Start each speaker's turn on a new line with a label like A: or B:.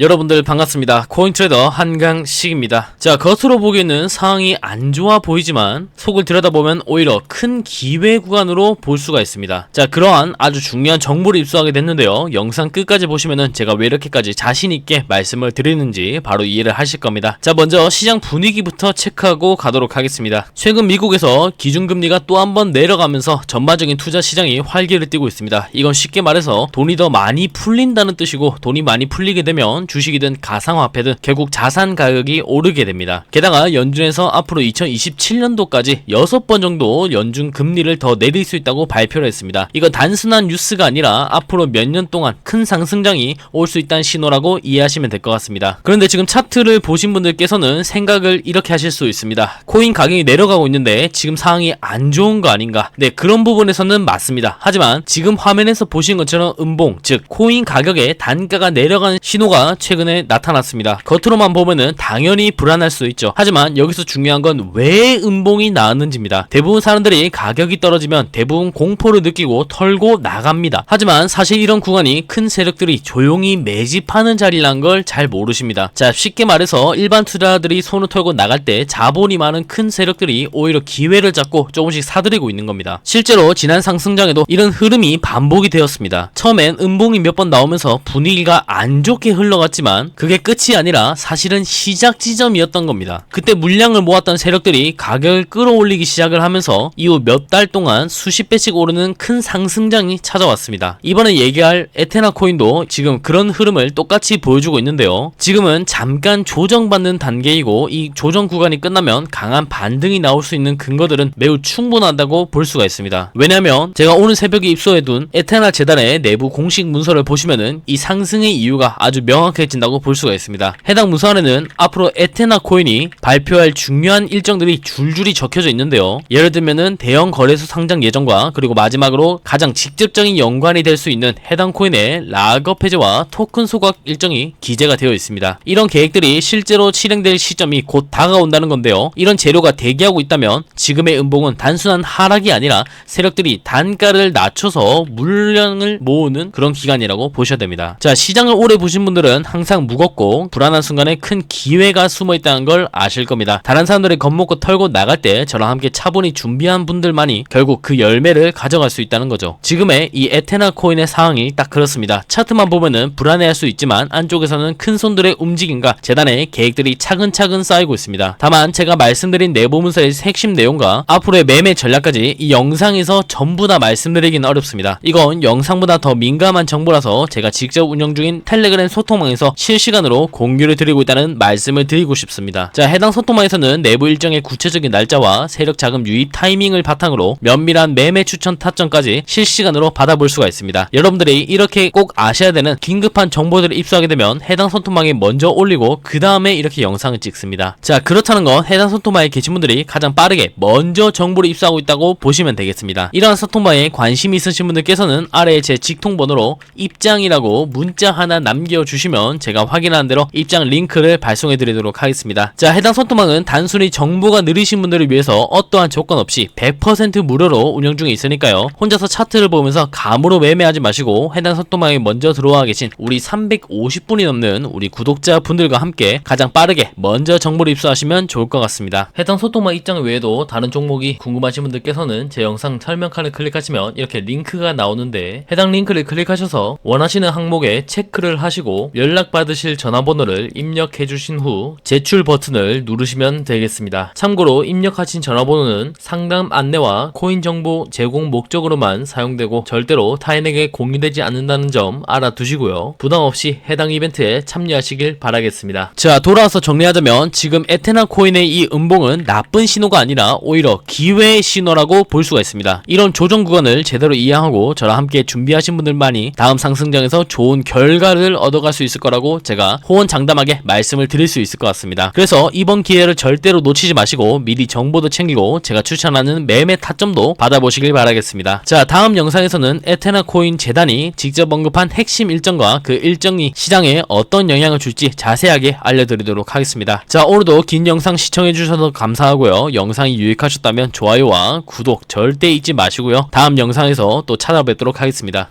A: 여러분들 반갑습니다. 코인트레이더 한강식입니다. 자, 겉으로 보기에는 상황이 안 좋아 보이지만 속을 들여다보면 오히려 큰 기회 구간으로 볼 수가 있습니다. 자, 그러한 아주 중요한 정보를 입수하게 됐는데요. 영상 끝까지 보시면은 제가 왜 이렇게까지 자신 있게 말씀을 드리는지 바로 이해를 하실 겁니다. 자, 먼저 시장 분위기부터 체크하고 가도록 하겠습니다. 최근 미국에서 기준금리가 또 한 번 내려가면서 전반적인 투자 시장이 활기를 띠고 있습니다. 이건 쉽게 말해서 돈이 더 많이 풀린다는 뜻이고 돈이 많이 풀리게 되면 주식이든 가상화폐든 결국 자산 가격이 오르게 됩니다. 게다가 연준에서 앞으로 2027년도까지 6번 정도 연준 금리를 더 내릴 수 있다고 발표를 했습니다. 이건 단순한 뉴스가 아니라 앞으로 몇 년 동안 큰 상승장이 올 수 있다는 신호라고 이해하시면 될 것 같습니다. 그런데 지금 차트를 보신 분들께서는 생각을 이렇게 하실 수 있습니다. 코인 가격이 내려가고 있는데 지금 상황이 안 좋은 거 아닌가? 네, 그런 부분에서는 맞습니다. 하지만 지금 화면에서 보신 것처럼 음봉, 즉 코인 가격의 단가가 내려가는 신호가 최근에 나타났습니다. 겉으로만 보면은 당연히 불안할 수 있죠. 하지만 여기서 중요한 건 왜 음봉이 나왔는지입니다. 대부분 사람들이 가격이 떨어지면 대부분 공포를 느끼고 털고 나갑니다. 하지만 사실 이런 구간이 큰 세력들이 조용히 매집하는 자리란 걸 잘 모르십니다. 자, 쉽게 말해서 일반 투자자들이 손을 털고 나갈 때 자본이 많은 큰 세력들이 오히려 기회를 잡고 조금씩 사들이고 있는 겁니다. 실제로 지난 상승장에도 이런 흐름이 반복이 되었습니다. 처음엔 음봉이 몇 번 나오면서 분위기가 안 좋게 흘러 갔지만 그게 끝이 아니라 사실은 시작 지점이었던 겁니다. 그때 물량을 모았던 세력들이 가격을 끌어올리기 시작을 하면서 이후 몇 달 동안 수십 배씩 오르는 큰 상승장이 찾아왔습니다. 이번에 얘기할 에테나 코인도 지금 그런 흐름을 똑같이 보여주고 있는데요. 지금은 잠깐 조정받는 단계이고 이 조정 구간이 끝나면 강한 반등이 나올 수 있는 근거들은 매우 충분하다고 볼 수가 있습니다. 왜냐하면 제가 오늘 새벽에 입수해둔 에테나 재단의 내부 공식 문서를 보시면은 이 상승의 이유가 아주 명확 해진다고 볼 수가 있습니다. 해당 문서 안에는 앞으로 에테나 코인이 발표할 중요한 일정들이 줄줄이 적혀져 있는데요. 예를 들면은 대형 거래소 상장 예정과 그리고 마지막으로 가장 직접적인 연관이 될 수 있는 해당 코인의 락업 해제와 토큰 소각 일정이 기재가 되어 있습니다. 이런 계획들이 실제로 실행될 시점이 곧 다가온다는 건데요. 이런 재료가 대기하고 있다면 지금의 음봉은 단순한 하락이 아니라 세력들이 단가를 낮춰서 물량을 모으는 그런 기간이라고 보셔야 됩니다. 자, 시장을 오래 보신 분들은 항상 무겁고 불안한 순간에 큰 기회가 숨어 있다는 걸 아실 겁니다. 다른 사람들이 겁먹고 털고 나갈 때 저랑 함께 차분히 준비한 분들만이 결국 그 열매를 가져갈 수 있다는 거죠. 지금의 이 에테나 코인의 상황이 딱 그렇습니다. 차트만 보면은 불안해할 수 있지만 안쪽에서는 큰 손들의 움직임과 재단의 계획들이 차근차근 쌓이고 있습니다. 다만 제가 말씀드린 내부문서의 핵심 내용과 앞으로의 매매 전략까지 이 영상에서 전부 다 말씀드리기는 어렵습니다. 이건 영상보다 더 민감한 정보라서 제가 직접 운영 중인 텔레그램 소통망 에서 실시간으로 공유를 드리고 있다는 말씀을 드리고 싶습니다. 자, 해당 소통망에서는 내부 일정의 구체적인 날짜와 세력 자금 유입 타이밍을 바탕으로 면밀한 매매 추천 타점까지 실시간으로 받아볼 수가 있습니다. 여러분들이 이렇게 꼭 아셔야 되는 긴급한 정보들을 입수하게 되면 해당 소통망에 먼저 올리고 그 다음에 이렇게 영상을 찍습니다. 자, 그렇다는 건 해당 소통망에 계신 분들이 가장 빠르게 먼저 정보를 입수하고 있다고 보시면 되겠습니다. 이러한 소통망에 관심 있으신 분들께서는 아래에 제 직통번호로 입장이라고 문자 하나 남겨주시면 제가 확인하는 대로 입장 링크를 발송해 드리도록 하겠습니다. 자, 해당 소통망은 단순히 정보가 느리신 분들을 위해서 어떠한 조건 없이 100% 무료로 운영 중에 있으니까요. 혼자서 차트를 보면서 감으로 매매하지 마시고 해당 소통망에 먼저 들어와 계신 우리 350분이 넘는 우리 구독자 분들과 함께 가장 빠르게 먼저 정보를 입수하시면 좋을 것 같습니다. 해당 소통망 입장 외에도 다른 종목이 궁금하신 분들께서는 제 영상 설명칸을 클릭하시면 이렇게 링크가 나오는데 해당 링크를 클릭하셔서 원하시는 항목에 체크를 하시고 연락받으실 전화번호를 입력해 주신 후 제출 버튼을 누르시면 되겠습니다. 참고로 입력하신 전화번호는 상담 안내와 코인 정보 제공 목적으로만 사용되고 절대로 타인에게 공유되지 않는다는 점 알아두시고요. 부담 없이 해당 이벤트에 참여하시길 바라겠습니다. 자, 돌아와서 정리하자면 지금 에테나 코인의 이 음봉은 나쁜 신호가 아니라 오히려 기회의 신호라고 볼 수가 있습니다. 이런 조정 구간을 제대로 이해하고 저랑 함께 준비하신 분들만이 다음 상승장에서 좋은 결과를 얻어갈 수 있을 거라고 제가 호언장담하게 말씀을 드릴 수 있을 것 같습니다. 그래서 이번 기회를 절대로 놓치지 마시고 미리 정보도 챙기고 제가 추천하는 매매 타점도 받아보시길 바라겠습니다. 자, 다음 영상에서는 에테나 코인 재단이 직접 언급한 핵심 일정과 그 일정이 시장에 어떤 영향을 줄지 자세하게 알려드리도록 하겠습니다. 자, 오늘도 긴 영상 시청해주셔서 감사하고요. 영상이 유익하셨다면 좋아요와 구독 절대 잊지 마시고요. 다음 영상에서 또 찾아뵙도록 하겠습니다.